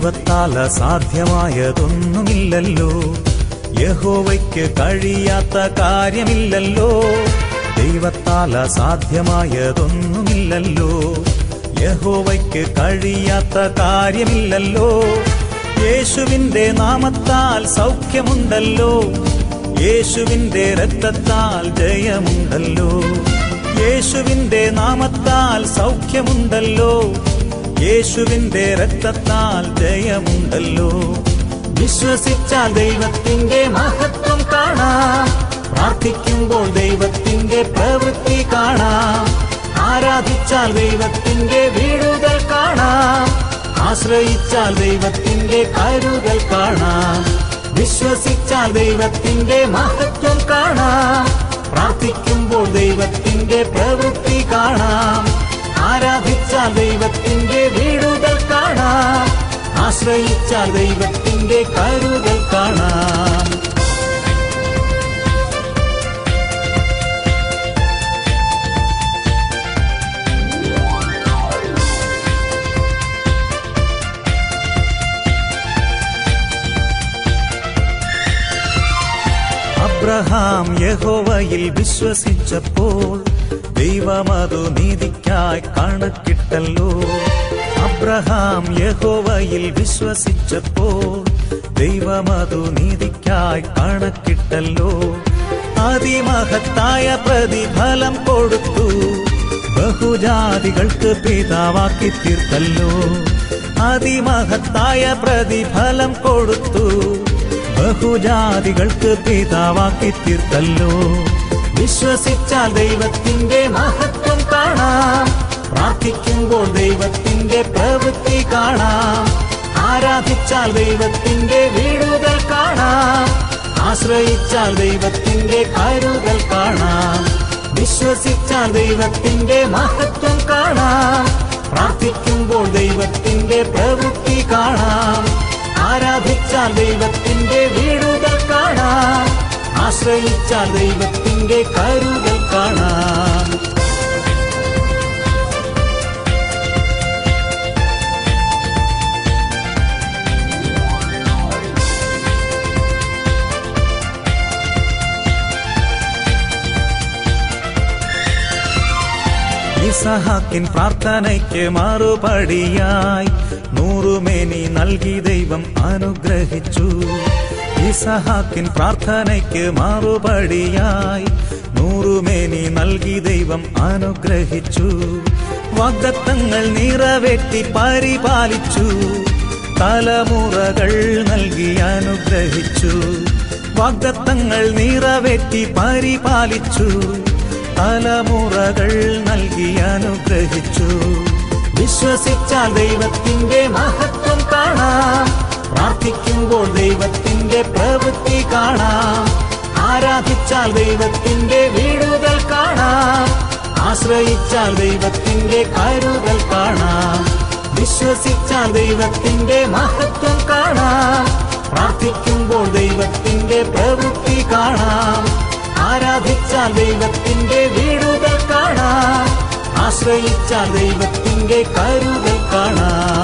ദൈവത്താൽ അസാധ്യമായതൊന്നുമില്ലല്ലോ. യഹോവയ്ക്ക് കഴിയാത്ത കാര്യമില്ലല്ലോ. ദൈവത്താൽ അസാധ്യമായതൊന്നുമില്ലല്ലോ. യഹോവയ്ക്ക് കഴിയാത്ത കാര്യമില്ലല്ലോ. യേശുവിന്റെ നാമത്താൽ സൗഖ്യമുണ്ടല്ലോ. യേശുവിന്റെ രക്തത്താൽ ജയമുണ്ടല്ലോ. യേശുവിന്റെ നാമത്താൽ സൗഖ്യമുണ്ടല്ലോ. യേശുവിന്റെ രക്തത്താൽ ജയമുണ്ടല്ലോ. വിശ്വസിച്ചാൽ ദൈവത്തിന്റെ മഹത്വം കാണാം. പ്രാർത്ഥിക്കുമ്പോൾ ദൈവത്തിന്റെ പ്രവൃത്തി കാണാം. ആരാധിച്ചാൽ ദൈവത്തിന്റെ വീടുകൾ കാണാം. ആശ്രയിച്ചാൽ ദൈവത്തിന്റെ കരുകൾ കാണാം. വിശ്വസിച്ചാൽ ദൈവത്തിന്റെ മഹത്വം കാണാം. പ്രാർത്ഥിക്കുമ്പോൾ ദൈവത്തിന്റെ പ്രവൃത്തി കാണാം. ആരാധിച്ചാൽ കാണാം ആശ്രയിച്ചാൽ ദൈവത്തിന്റെ കരുതൽ കാണാം. അബ്രഹാം യഹോവയിൽ വിശ്വസിച്ചപ്പോൾ ദൈവമതു നീതിക്കായി കണക്കിട്ടല്ലോ. അബ്രഹാം യഹോവയിൽ വിശ്വസിച്ചപ്പോൾ ദൈവമതു നീതിക്കായി കണക്കിട്ടല്ലോ. അതിമഹത്തായ പ്രതിഫലം കൊടുത്തു. ബഹുജാതികൾക്ക് പിതാവാക്കി തീർത്തല്ലോ. അതിമഹത്തായ പ്രതിഫലം കൊടുത്തു. ബഹുജാതികൾക്ക് പിതാവാക്കി തീർത്തല്ലോ. വിശ്വസിച്ചാൽ ദൈവത്തിന്റെ മഹത്വം കാണാം. പ്രാർത്ഥിക്കുമ്പോൾ ദൈവത്തിന്റെ പ്രവൃത്തി കാണാം. ആരാധിച്ചാൽ ദൈവത്തിന്റെ വീടുകൾ കാണാം. ആശ്രയിച്ചാൽ ദൈവത്തിന്റെ കരുതൽ കാണാം. വിശ്വസിച്ചാൽ ദൈവത്തിന്റെ മഹത്വം കാണാം. പ്രാർത്ഥിക്കുമ്പോൾ ദൈവത്തിന്റെ പ്രവൃത്തി കാണാം. ആരാധിച്ചാൽ ദൈവത്തിന്റെ വീടുകൾ കാണാം. ആശ്രയിച്ചാൽ ദൈവത്തിന്റെ കരുതൽ കാണാം. ഇസഹാക്കിൻ പ്രാർത്ഥനയ്ക്ക് മറുപടിയായി. നൂറുമേനി നൽകി ദൈവം അനുഗ്രഹിച്ചു. ഇസഹാക്കിൻ പ്രാർത്ഥനയ്ക്ക് മറുപടിയായി. നൂറുമേനി നൽകി ദൈവം അനുഗ്രഹിച്ചു. വാഗ്ദത്തങ്ങൾ നിറവേറ്റി പരിപാലിച്ചു. തലമുറകൾ നൽകി അനുഗ്രഹിച്ചു. വാഗ്ദത്തങ്ങൾ നിറവേറ്റി പരിപാലിച്ചു. തലമുറകൾ നൽകി അനുഗ്രഹിച്ചു. വിശ്വസിച്ചാൽ ദൈവത്തിന്റെ മഹത്വം കാണാം. പ്രാർത്ഥിക്കുമ്പോൾ ദൈവത്തിന്റെ പ്രവൃത്തി കാണാം. ആരാധിച്ചാൽ ദൈവത്തിന്റെ വീടുകൾ കാണാം. ആശ്രയിച്ചാൽ ദൈവത്തിന്റെ കരുതൽ കാണാം. വിശ്വസിച്ചാൽ ദൈവത്തിന്റെ മഹത്വം കാണാം. പ്രാർത്ഥിക്കുമ്പോൾ ദൈവത്തിന്റെ പ്രവൃത്തി കാണാം. ആരാധിച്ചാൽ ദൈവത്തിന്റെ വീടുകൾ കാണാം ആശ്രയിച്ചാൽ ദൈവത്തിന്റെ കരുതൽ കാണാം